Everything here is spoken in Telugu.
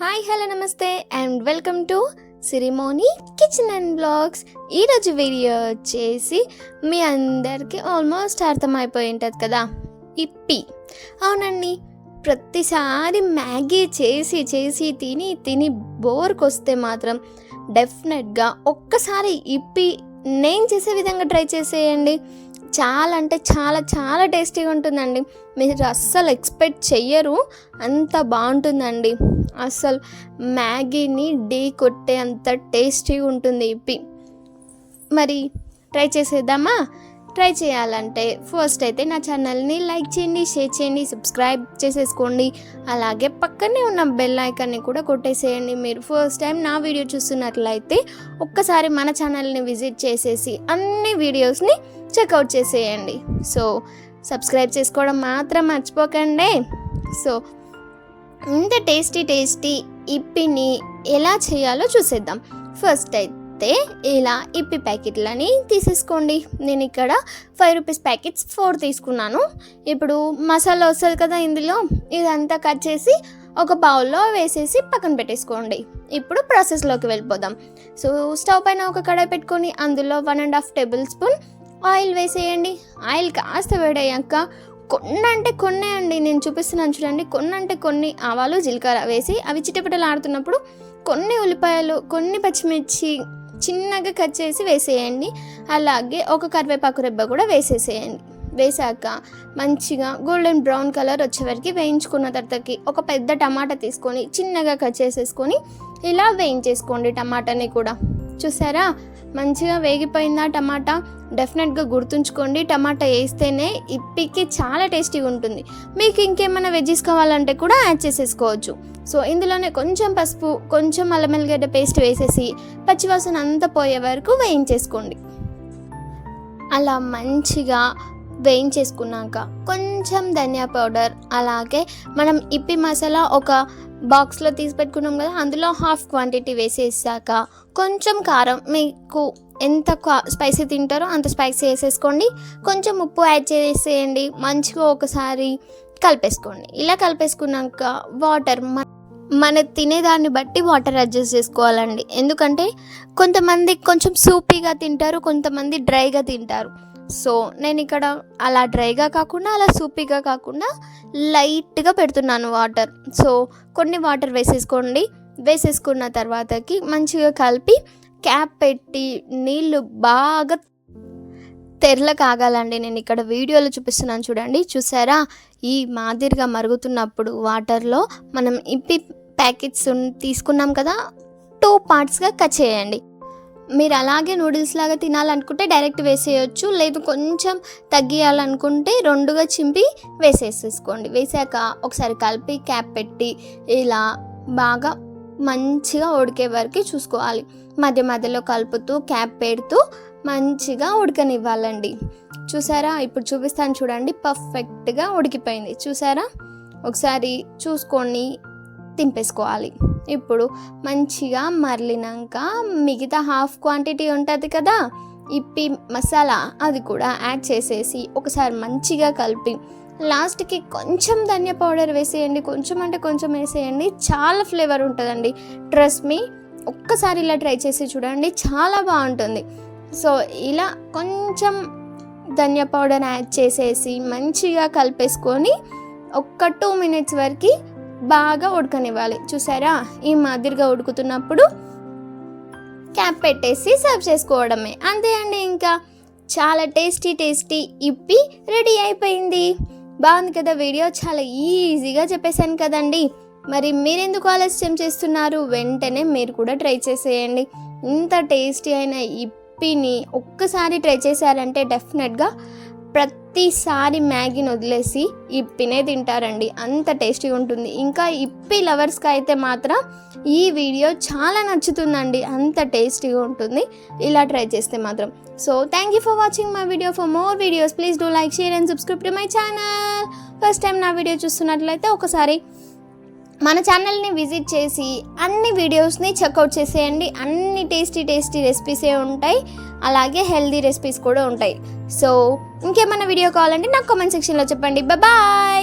హాయ్ హలో నమస్తే and welcome to Sirimoni kitchen and blogs. ఈరోజు వీడియో వచ్చేసి మీ అందరికీ ఆల్మోస్ట్ అర్థమైపోయి ఉంటుంది కదా ఇప్పి. అవునండి ప్రతిసారి మ్యాగీ చేసి చేసి తిని తిని బోర్కి వస్తే మాత్రం డెఫినెట్గా ఒక్కసారి ఇప్పి నేను చేసే విధంగా ట్రై చేసేయండి. చాలా అంటే చాలా చాలా టేస్టీగా ఉంటుందండి. మీరు అస్సలు ఎక్స్పెక్ట్ చెయ్యరు అంత బాగుంటుందండి. అసలు మ్యాగీని డీ కొట్టే అంత టేస్టీగా ఉంటుంది ఇప్పి మరి ట్రై చేసేద్దామా? ట్రై చేయాలంటే ఫస్ట్ అయితే నా ఛానల్ని లైక్ చేయండి షేర్ చేయండి సబ్స్క్రైబ్ చేసేసుకోండి. అలాగే పక్కనే ఉన్న బెల్ ఐకాన్ని కూడా కొట్టేసేయండి. మీరు ఫస్ట్ టైం నా వీడియో చూస్తున్నట్లయితే ఒక్కసారి మన ఛానల్ని విజిట్ చేసేసి అన్ని వీడియోస్ని చెక్అవుట్ చేసేయండి. సో సబ్స్క్రైబ్ చేసుకోవడం మాత్రం మర్చిపోకండి. సో ఇంత టేస్టీ టేస్టీ ఇప్పిని ఎలా చేయాలో చూసేద్దాం. ఫస్ట్ అయితే ఇలా ఇప్పి ప్యాకెట్లని తీసేసుకోండి. నేను ఇక్కడ ఫైవ్ రూపీస్ ప్యాకెట్స్ ఫోర్ తీసుకున్నాను. ఇప్పుడు మసాలా వస్తుంది కదా ఇందులో ఇదంతా కట్ చేసి ఒక బౌల్లో వేసేసి పక్కన పెట్టేసుకోండి. ఇప్పుడు ప్రాసెస్లోకి వెళ్ళిపోదాం. సో స్టవ్ పైన ఒక కడాయి పెట్టుకొని అందులో one and half tablespoon oil వేసేయండి. ఆయిల్ కాస్త వేడయ్యాక కొన్ని అంటే కొన్నే అండి. నేను చూపిస్తున్నాను చూడండి. కొన్ని అంటే కొన్ని ఆవాలు జీలకర్ర వేసి అవి చిటపటలు ఆడుతున్నప్పుడు కొన్ని ఉల్లిపాయలు కొన్ని పచ్చిమిర్చి చిన్నగా కట్ చేసి వేసేయండి. అలాగే ఒక కరివేపాకు రెబ్బ కూడా వేసేసేయండి. వేసాక మంచిగా గోల్డెన్ బ్రౌన్ కలర్ వచ్చే వరకు వేయించుకున్న తర్వాతకి ఒక పెద్ద టమాటా తీసుకొని చిన్నగా కట్ చేసేసుకొని ఇలా వేయించేసుకోండి టమాటాని కూడా. చూసారా? మంచిగా వేగిపోయిందా టమాటా? డెఫినెట్గా గుర్తుంచుకోండి. టమాటా వేస్తేనే ఇప్పికి చాలా టేస్టీగా ఉంటుంది. మీకు ఇంకేమైనా వెజ్జెస్ కావాలంటే కూడా యాడ్ చేసేసుకోవచ్చు. సో ఇందులోనే కొంచెం పసుపు కొంచెం అల్లం వెల్లిగడ్డ పేస్ట్ వేసేసి పచ్చివాసన అంతా పోయే వరకు వేయించేసుకోండి. అలా మంచిగా వేయించేసుకున్నాక కొంచెం ధనియా పౌడర్ అలాగే మనం ఇప్పి మసాలా ఒక బాక్స్లో తీసి పెట్టుకున్నాం కదా అందులో హాఫ్ క్వాంటిటీ వేసేసాక కొంచెం కారం మీకు ఎంత స్పైసీ తింటారో అంత స్పైసీ వేసేసుకోండి. కొంచెం ఉప్పు యాడ్ చేసేయండి మంచిగా ఒకసారి కలిపేసుకోండి. ఇలా కలిపేసుకున్నాక వాటర్ మన తినేదాన్ని బట్టి వాటర్ అడ్జస్ట్ చేసుకోవాలండి. ఎందుకంటే కొంతమంది కొంచెం సూపీగా తింటారు కొంతమంది డ్రైగా తింటారు. సో నేను ఇక్కడ అలా డ్రైగా కాకుండా అలా సూపీగా కాకుండా లైట్గా పెడుతున్నాను వాటర్. సో కొన్ని వాటర్ వేసేసుకోండి. వేసేసుకున్న తర్వాతకి మంచిగా కలిపి క్యాప్ పెట్టి నీళ్ళు బాగా తెరల కాగాలండి. నేను ఇక్కడ వీడియోలో చూపిస్తున్నాను చూడండి. చూసారా? ఈ మాదిరిగా మరుగుతున్నప్పుడు వాటర్లో మనం ఇప్పి ప్యాకెట్స్ తీసుకున్నాం కదా? టూ పార్ట్స్గా కట్ చేయండి. మీరు అలాగే నూడిల్స్ లాగా తినాలనుకుంటే డైరెక్ట్ వేసేయచ్చు. లేదు కొంచెం తగ్గియాలనుకుంటే రెండుగా చింపి వేసేసేసుకోండి. వేసాక ఒకసారి కలిపి క్యాప్ పెట్టి ఇలా బాగా మంచిగా ఉడికే వరకు చూసుకోవాలి. మధ్య మధ్యలో కలుపుతూ క్యాప్ పెడుతూ మంచిగా ఉడకనివ్వాలండి. చూసారా? ఇప్పుడు చూపిస్తాను చూడండి. పర్ఫెక్ట్గా ఉడికిపోయింది. చూసారా? ఒకసారి చూసుకొని తింపేసుకోవాలి ఇప్పుడు మంచిగా మరలినాక మిగతా హాఫ్ క్వాంటిటీ ఉంటుంది కదా ఇప్పి మసాలా అది కూడా యాడ్ చేసేసి ఒకసారి మంచిగా కలిపి లాస్ట్కి కొంచెం ధనియా పౌడర్ వేసేయండి కొంచెం అంటే కొంచెం వేసేయండి చాలా ఫ్లేవర్ ఉంటుందండి. ట్రస్ట్ మీ ఒక్కసారి ఇలా ట్రై చేసి చూడండి చాలా బాగుంటుంది. సో ఇలా కొంచెం ధనియా పౌడర్ యాడ్ చేసేసి మంచిగా కలిపేసుకొని ఒక్క టూ మినిట్స్ వరకు బాగా ఉడకనివ్వాలి. చూసారా? ఈ మాదిరిగా ఉడుకుతున్నప్పుడు క్యాప్ పెట్టేసి సర్వ్ చేసుకోవడమే. అంతే అండి ఇంకా. చాలా టేస్టీ టేస్టీ ఇప్పి రెడీ అయిపోయింది. బాగుంది కదా వీడియో? చాలా ఈజీగా చెప్పేశాను కదండి. మరి మీరెందుకు ఆలస్యం చేస్తున్నారు? వెంటనే మీరు కూడా ట్రై చేసేయండి. ఇంత టేస్టీ అయిన ఇప్పిని ఒక్కసారి ట్రై చేశారంటే డెఫినెట్గా ప్రతి ప్రతిసారి మ్యాగీని వదిలేసి ఇప్పినే తింటారండి. అంత టేస్టీగా ఉంటుంది. ఇంకా ఇప్పి లవర్స్కి అయితే మాత్రం ఈ వీడియో చాలా నచ్చుతుందండి. అంత టేస్టీగా ఉంటుంది. ఇలా ట్రై చేస్తే మాత్రం. So thank you for watching my video for more videos please do like share and subscribe to my channel first time నా వీడియో చూస్తున్నట్లయితే ఒకసారి మన ఛానల్ని విజిట్ చేసి అన్ని వీడియోస్ని చెక్అవుట్ చేసేయండి. అన్ని టేస్టీ టేస్టీ రెసిపీసే ఉంటాయి. అలాగే హెల్దీ రెసిపీస్ కూడా ఉంటాయి. సో ఇంకేమైనా వీడియో కావాలంటే నాకు కామెంట్ సెక్షన్లో చెప్పండి. బాయ్